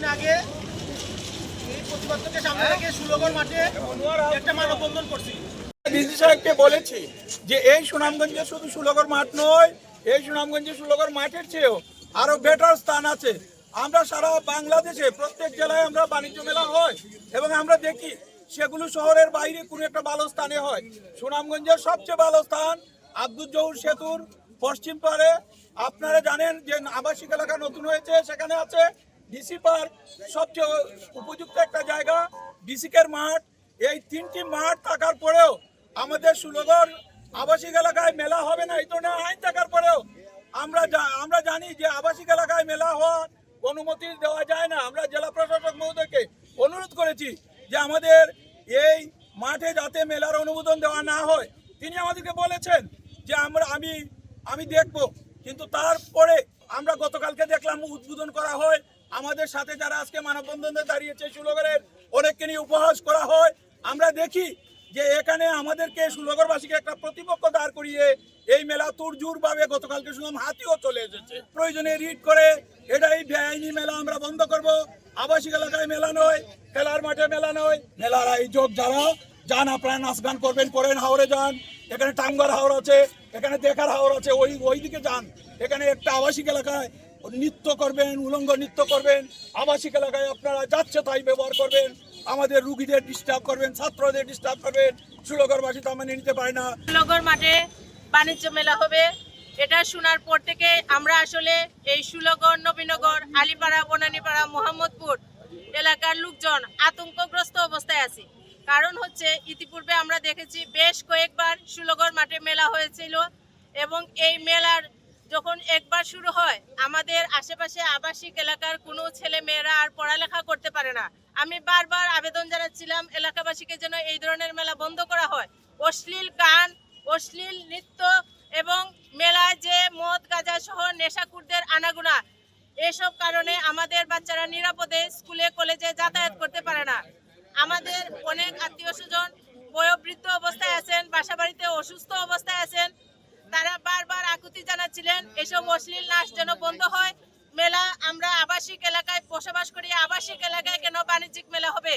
দিন আগে এই প্রতিবাদকে সামনে রেখে সুলগর মাঠে একটা মানববন্ধন করছি। ডিসি সাহেবকে বলেছি যে এই সুনামগঞ্জে শুধু সুলগর মাঠ নয়, এই সুনামগঞ্জে সুলগর মাঠের চেয়েও আরও বেটার স্থান আছে। আমরা সারা বাংলাদেশে, প্রত্যেক জেলায় আমরা বাণিজ্য মেলা হয় এবং আমরা দেখি সেগুলো শহরের বাইরে কোনো একটা ভালো স্থানে হয়। সুনামগঞ্জের সবচেয়ে ভালো স্থান আব্দুল জহুর সেতুর পশ্চিম পারে আপনারা জানেন যে আবাসিক এলাকা নতুন হয়েছে, সেখানে আছে। ডিসি পার্ক সবচেয়ে উপযুক্ত একটা জায়গা ডিসিকের মাঠ। এই তিনটি মাঠ থাকার পরেও আমাদের সুলগর আবাসিক এলাকায় মেলা হবে না, এই ধরনের আইন থাকার পরেও আমরা আমরা জানি যে আবাসিক এলাকায় মেলা হওয়ার অনুমতি দেওয়া যায় না। আমরা জেলা প্রশাসক মহোদয়কে অনুরোধ করেছি যে আমাদের এই মাঠে যাতে মেলার অনুমোদন দেওয়া না হয়। তিনি আমাদেরকে বলেছেন যে আমরা, আমি আমি দেখব। কিন্তু তারপরে আমরা গতকালকে দেখলাম উদ্বোধন করা হয় আমাদের সাথে যারা আজকে মানববন্ধনে দাঁড়িয়েছে সুলগরের অনেককে নিয়ে উপহাস করা হয়। আমরা দেখি যে এখানে আমাদেরকে সুলগরবাসীকে একটা প্রতিপক্ষ দাঁড় করিয়ে এই মেলা তুরজুর ভাবে গতকালকে শুনলাম হাতিও চলে এসেছে। প্রয়োজনে রিড করে এটা এই বেআইনি মেলা আমরা বন্ধ করব। আবাসিক এলাকায় মেলা নয়, খেলার মাঠে মেলা নয়, মেলার আয়োজক যারা, যান আপনারা নাচ গান করবেন, করেন হাওড়ে যান। এখানে টাঙ্গার হাওড় আছে, এখানে দেখার হাওড় আছে, ওই ওই দিকে যান। এখানে একটা আবাসিক এলাকায় নৃত্য করবেন, উলঙ্গ নৃত্য করবেন, আবাসিক এলাকায় আপনারা যাচ্ছে তাই ব্যবহার করবেন, আমাদের রুগীদের ডিস্টার্ব করবেন, ছাত্রদের ডিস্টার্ব করবেন সুলগরবাসী তো মেনে নিতে পারে না। সুলগর মাঠে বাণিজ্য মেলা হবে। এটা শোনার পর থেকে আমরা আসলে এই সুলগর নবীনগর, আলিপাড়া, বনানীপাড়া, মোহাম্মদপুর এলাকার লোকজন আতঙ্কগ্রস্ত অবস্থায় আছি। কারণ হচ্ছে ইতিপূর্বে আমরা দেখেছি বেশ কয়েকবার সুলগর মাঠে মেলা হয়েছিল এবং এই মেলার যখন একবার শুরু হয়, আমাদের আশেপাশে আবাসিক এলাকার কোনো ছেলে মেয়েরা আর পড়ালেখা করতে পারে না। আমি বারবার আবেদন জানাচ্ছিলাম এলাকাবাসীকে যেন এই ধরনের মেলা বন্ধ করা হয়। অশ্লীল গান, অশ্লীল নৃত্য এবং মেলায় যে মদ, গাঁজা সহ নেশাকুরদের আনাগুনা, এসব কারণে আমাদের বাচ্চারা নিরাপদে স্কুলে, কলেজে যাতায়াত করতে পারে না। আমাদের অনেক আত্মীয় স্বজন বয়োবৃদ্ধ অবস্থায় আছেন বাসা বাড়িতে অসুস্থ অবস্থায় আছেন। তারা বারবার আকুতি জানাচ্ছিলেন, এসব অশ্লীল নাচ যেন বন্ধ হয়। মেলা, আমরা আবাসিক এলাকায় বসবাস করি, আবাসিক এলাকায় কেন বাণিজ্যিক মেলা হবে?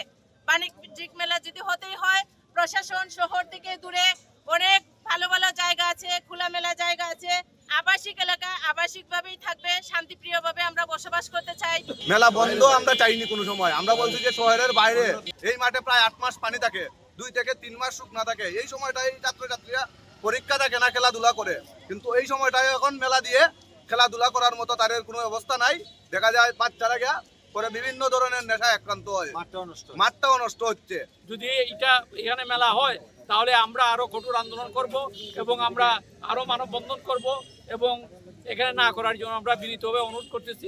বাণিজ্যিক মেলা যদি হতেই হয়, প্রশাসন শহর থেকে দূরে অনেক ভালো ভালো জায়গা আছে, খোলামেলা জায়গা আছে। আবাসিক এলাকা আবাসিক ভাবেই থাকবে শান্তিপ্রিয় ভাবে আমরা বসবাস করতে চাই। মেলা বন্ধ আমরা চাইনি কোনো সময়। আমরা বলছি যে শহরের বাইরে, এই মাঠে প্রায় আট মাস পানি থাকে, দুই থেকে তিন মাস শুকনা থাকে। এই সময়টাই ছাত্রছাত্রীরা পরীক্ষা থাকে না খেলাধুলা করে। কিন্তু এই সময়টায় এখন মেলা দিয়ে খেলাধুলা করার মতো তাদের কোনো অবস্থা নাই। দেখা যায় বাচ্চারা গিয়া পরে বিভিন্ন ধরনের নেশায় আক্রান্ত হয়। মাঠটাও নষ্ট হচ্ছে। যদি এটা এখানে মেলা হয় তাহলে আমরা আরও কঠোর আন্দোলন করব এবং আমরা আরও মানববন্ধন করব এবং এখানে না করার জন্য আমরা বিনীতভাবে অনুরোধ করতেছি।